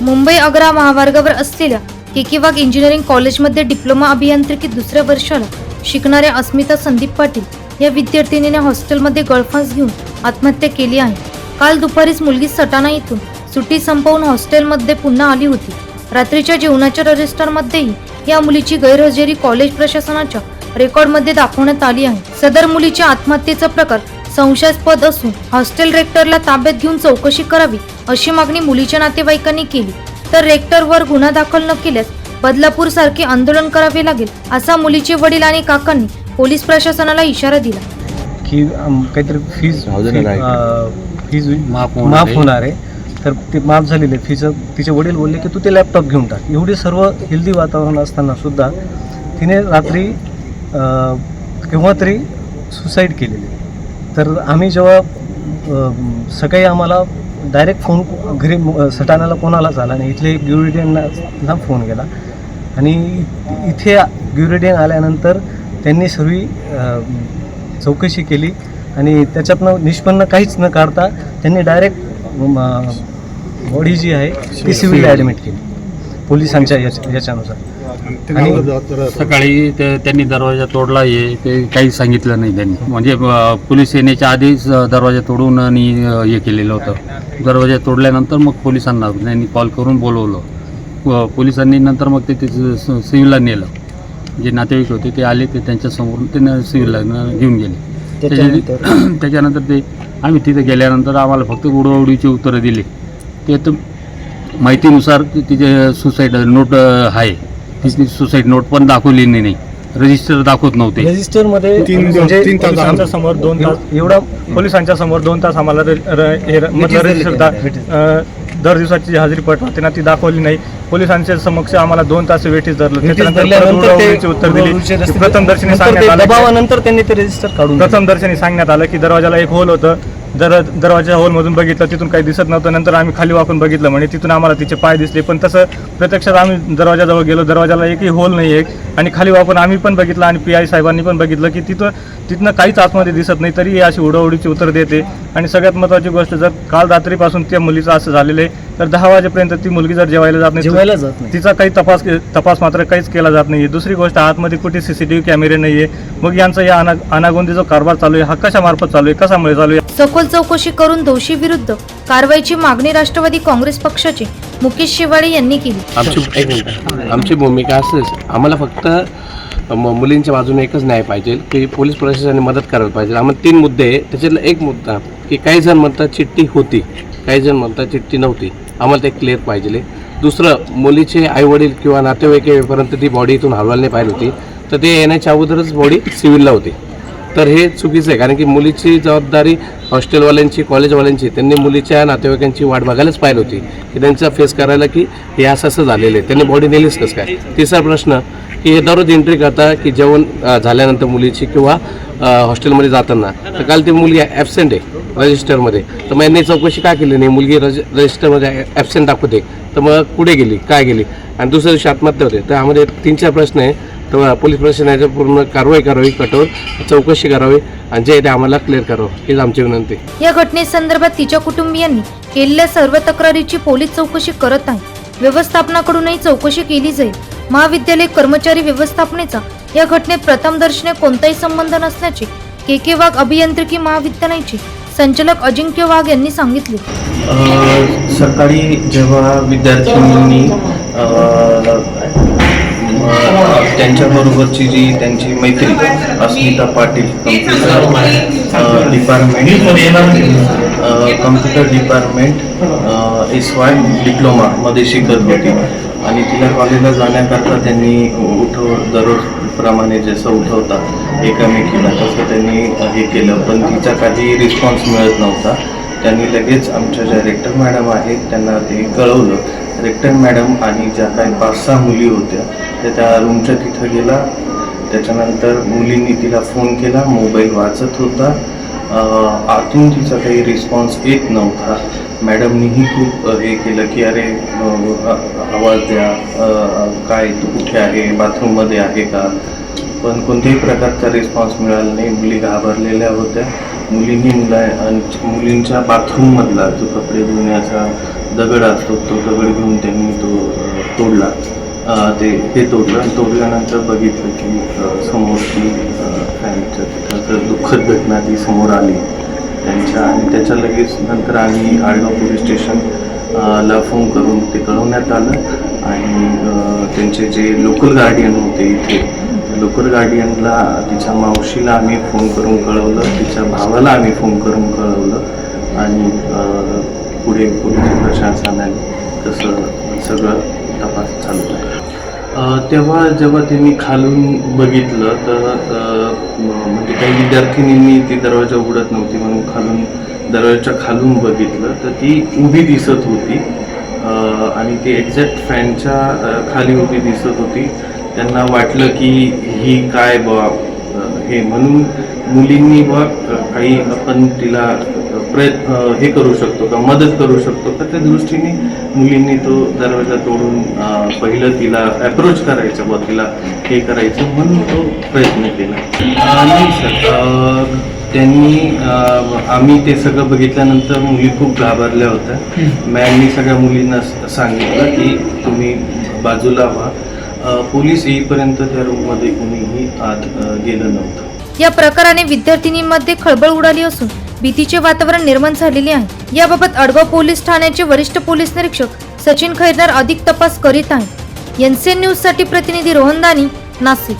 मुंबई आग्रा महामार्गावर असलेल्या केकेवाग इंजिनिअरिंग कॉलेजमध्ये डिप्लोमा अभियांत्रिकी दुसऱ्या वर्षाला शिकणाऱ्या अस्मिता संदीप पाटील या विद्यार्थिनीने हॉस्टेलमध्ये गळफास घेऊन आत्महत्या केली आहे. काल दुपारीच मुलगी सटाणा येथून सुट्टी संपवून हॉस्टेलमध्ये पुन्हा आली होती. रात्रीच्या जेवणाच्या रजिस्टरमध्येही या मुलीची गैरहजेरी कॉलेज प्रशासनाच्या रेकॉर्डमध्ये दाखवण्यात आली आहे. सदर मुलीच्या आत्महत्येचा प्रकार संशयास्पद असून हॉस्टेल रेक्टरला ताब्यात घेऊन चौकशी करावी अशी मागणी मुलीच्या नातेवाईकांनी केली. तर रेक्टरवर गुन्हा दाखल न केल्यास बदलापूर सारखे आंदोलन करावे लागेल असा मुलीचे वडील आणि काकांनी पोलीस प्रशासनाला इशारा दिला. की काहीतरी फीज. फीज माफ होणार माफ आहे. होणार आहे. तर ते माफ झालेले फीचं तिचे वडील बोलले की तू ते लॅपटॉप घेऊन टाक. एवढे सर्व हेल्दी वातावरण असताना सुद्धा तिने रात्री अ, केव्हा तरी सुसाईड केलेली. तर आम्ही जेव्हा सकाळी आम्हाला डायरेक्ट फोन घरी सटाण्याला कोणाला झाला नाही. इथले ग्युरिडियनला फोन केला. आणि इथे ग्युरिडियन आल्यानंतर त्यांनी सर्व चौकशी केली. आणि त्याच्यातनं निष्पन्न काहीच न काढता त्यांनी डायरेक्ट बॉडी जी आहे ती सिव्हिलला ॲडमिट केली. पोलिसांच्या याच्या याच्यानुसार. आणि सकाळी ते त्यांनी दरवाजा तोडला हे ते काही सांगितलं नाही त्यांनी. म्हणजे अ, पोलीस येण्याच्या आधीच अ, दरवाजा तोडून आणि अ, हे केलेलं होतं. दरवाजा तोडल्यानंतर मग पोलिसांना त्यांनी कॉल करून बोलवलं. पोलिसांनी नंतर मग ते स- सिव्हिलला नेलं. जे नातेवाईक होते ते आले ते त्यांच्यासमोर ते सिव्हिलला न- घेऊन गेले. त्याच्या- त्याच्यानंतर? ते आम्ही तिथे गेल्यानंतर आम्हाला फक्त उडवाउडीची उत्तरं दिली. ते तर माहितीनुसार ति- तिचे सुसाईड नोट अ, आहे. सुसाईड नोट पण दाखवली नाही रजिस्टर दाखवत नव्हते. रजिस्टरमध्ये तीन दिवस- म्हणजे तीन तास पोलिसांच्या समोर दोन तास एवढा पोलिसांच्या समोर दोन तास आम्हाला रे- र- हे र- मधलं रजिस्टर दा- अं, दर दिवसाची जी हजेरी पटवते ना ती दाखवली नाही. पोलिसांच्या समक्ष आम्हाला दोन तास वेटीस धरलं. Notice त्याच्यानंतर ते उत्तर दिली. की प्रथम दर्शनी नंतर सांगण्यात ते आलं की- दबावानंतर त्यांनी ते रजिस्टर काढून दिलं. प्रथम दर्शनी सांगण्यात आलं की दरवाजाला एक होल होतं. दर दरवाजा हॉलमधून बघितलं तिथून काही दिसत नव्हतं. नंतर आम्ही खाली वाकून बघितलं म्हणजे तिथून आम्हाला तिचे पाय दिसले. पण तसं प्रत्यक्षात आम्ही दरवाजाजवळ गेलो. दरवाजाला एकही होल नाही एक आणि खाली वाकून आम्ही पण बघितलं आणि पी आय साहेबांनी पण बघितलं की तिथं तिथनं काहीच आतमध्ये दिसत नाही तरी ही अशी उडवडीची उत्तर देते. आणि सगळ्यात महत्त्वाची गोष्ट जर काल रात्रीपासून त्या मुलीचं असं झालेलं आहे तर दहा वाजेपर्यंत ती मुलगी जर जेवायला जात नाही जेवायला जात नाही. तिचा काही तपास तपास मात्र काहीच केला जात नाही दुसरी गोष्ट आतमध्ये कुठे सीसीटीव्ही कॅमेरे नाहीये. मग यांचा या अना अनागोंदी जो कारभार चालू आहे. हा कशामार्फत चालू आहे? कशामुळे चालू आहे? सखोल चौकशी करून दोषी विरुद्ध कारवाईची मागणी राष्ट्रवादी काँग्रेस पक्षाचे मुकेश शेवाळे यांनी केली. आमची भूमिका असंच आम्हाला फक्त म- मुलींच्या बाजूने एकच न्याय पाहिजे की पोलीस प्रशासनाने मदत करायला पाहिजे. आम्हाला तीन मुद्दे आहे त्याच्यातला एक मुद्दा की काही जण म्हणतात चिठ्ठी होती काही जण म्हणतात चिठ्ठी नव्हती. आम्हाला ते क्लिअर पाहिजे. दुसरं मुलीचे आईवडील किंवा नातेवाईक येईपर्यंत ती बॉडी इथून हलवायला नाही पाहिजे होती. तर ते येण्याच्या अगोदरच बॉडी सिव्हिलला होती. तर हे चुकीचं आहे. कारण की मुलीची जबाबदारी हॉस्टेलवाल्यांची कॉलेजवाल्यांची त्यांनी मुलीच्या नातेवाईकांची वाट बघायलाच पाहिली होती. की त्यांचा फेस करायला की हे असं असं झालेलं आहे. त्यांनी बॉडी नेलीच कसं काय? तिसरा प्रश्न की हे दररोज एंट्री करता की जेवण झाल्यानंतर मुलीची किंवा हॉस्टेलमध्ये जाताना? तर काल ती मुलगी ॲबसेंट आहे रजिस्टरमध्ये तर मग यांनी चौकशी का केली नाही? मुलगी रज रजिस्टरमध्ये ॲबसेंट दाखवते. तर मग कुठे गेली? काय गेली? आणि दुसऱ्या दिवशी आत्महत्या होते. तर यामध्ये तीन चार प्रश्न आहे. तर पोलीस प्रशासनाच्या पूर्ण कारवाई करावी कठोर चौकशी करावी आणि जे ते आम्हाला क्लिअर करावं हीच आमची विनंती. या घटनेसंदर्भात तिच्या कुटुंबियांनी केलेल्या सर्व तक्रारीची पोलीस चौकशी करत आहे व्यवस्थापनाकडूनही चौकशी केली जाईल. महाविद्यालय कर्मचारी व्यवस्थापनेचा या घटनेत प्रथम दर्शने कोणताही संबंध नसल्याचे के के वाघ अभियांत्रिकी महाविद्यालयाचे संचालक अजिंक्य वाघ यांनी सांगितले. सकाळी जेव्हा म, त्यांच्याबरोबरची जी त्यांची मैत्री Asmita Patil computer department computer department S Y डिप्लोमामध्ये शिकत होती आणि तिला कॉलेजला जाण्याकरता त्यांनी उठव दररोजप्रमाणे जसं उठवतात एकामेकीला तसं त्यांनी हे केलं. पण तिचा काही रिस्पॉन्स मिळत नव्हता. त्यांनी लगेच आमच्या ज्या रेक्टर मॅडम आहेत त्यांना ते कळवलं. रेक्टर मॅडम आणि ज्या काही पाच सहा मुली होत्या त्या त्या रूमच्या तिथं गेला. त्याच्यानंतर मुलींनी तिला फोन केला. मोबाईल वाचत होता. आतून तिचा काही रिस्पॉन्स येत नव्हता. मॅडमनीही खूप हे केलं की अरे आवाज द्या. काय तू कुठे आहे? बाथरूममध्ये आहे का? पण कोणत्याही प्रकारचा रिस्पॉन्स मिळाला नाही. मुली घाबरलेल्या होत्या. मुलींनी मुला मुलींच्या बाथरूममधला जो कपडे धुण्याचा दगड असतो तो दगड घेऊन त्यांनी तो तोडला. ते हे तोडलं तोडल्यानंतर बघितलं की समोरची समोर तिथं तर दुःखद घटना ती समोर आली. त्यांच्या आणि त्याच्या लगेच नंतर आम्ही आळगाव पोलीस स्टेशन ला फोन करून ते कळवण्यात आलं आणि त्यांचे जे लोकल गार्डियन होते इथे लोकल गार्डियनला तिच्या मावशीला आम्ही फोन करून कळवलं तिच्या भावाला आम्ही फोन करून कळवलं आणि पुढे पोलीस प्रशासनाने तसं सगळं तेव्हा जेव्हा त्यांनी खालून बघितलं तर म्हणजे काही विद्यार्थिनींनी ती दरवाजा उघडत नव्हती म्हणून खालून दरवाजाच्या खालून बघितलं तर ती उभी दिसत होती. आणि ती एक्झॅक्ट फॅनच्या खाली उभी दिसत होती. त्यांना वाटलं की ही काय बा हे म्हणून मुलींनी बा काही आपण तिला प्रयत्न हे करू शकतो का मदत करू शकतो का? त्या दृष्टीने मुलींनी तो दरवाजा तोडून पहिलं तिला अप्रोच करायचं व तिला हे करायचं म्हणून तो प्रयत्न केला. आणि नाही सर त्यांनी आम्ही ते सगळं बघितल्यानंतर मुली खूप घाबरल्या होत्या. मॅमनी सगळ्या मुलींना सांगितलं की तुम्ही बाजूला व्हा. पोलीस येईपर्यंत त्या रूममध्ये कुणीही आत गेलं नव्हतं. या प्रकाराने विद्यार्थिनींमध्ये खळबळ उडाली असून भीतीचे वातावरण निर्माण झालेले आहे. याबाबत अडगाव पोलीस ठाण्याचे वरिष्ठ पोलीस निरीक्षक सचिन खैरनार अधिक तपास करीत आहे एनसीएन न्यूजसाठी प्रतिनिधी रोहन दानी नाशिक.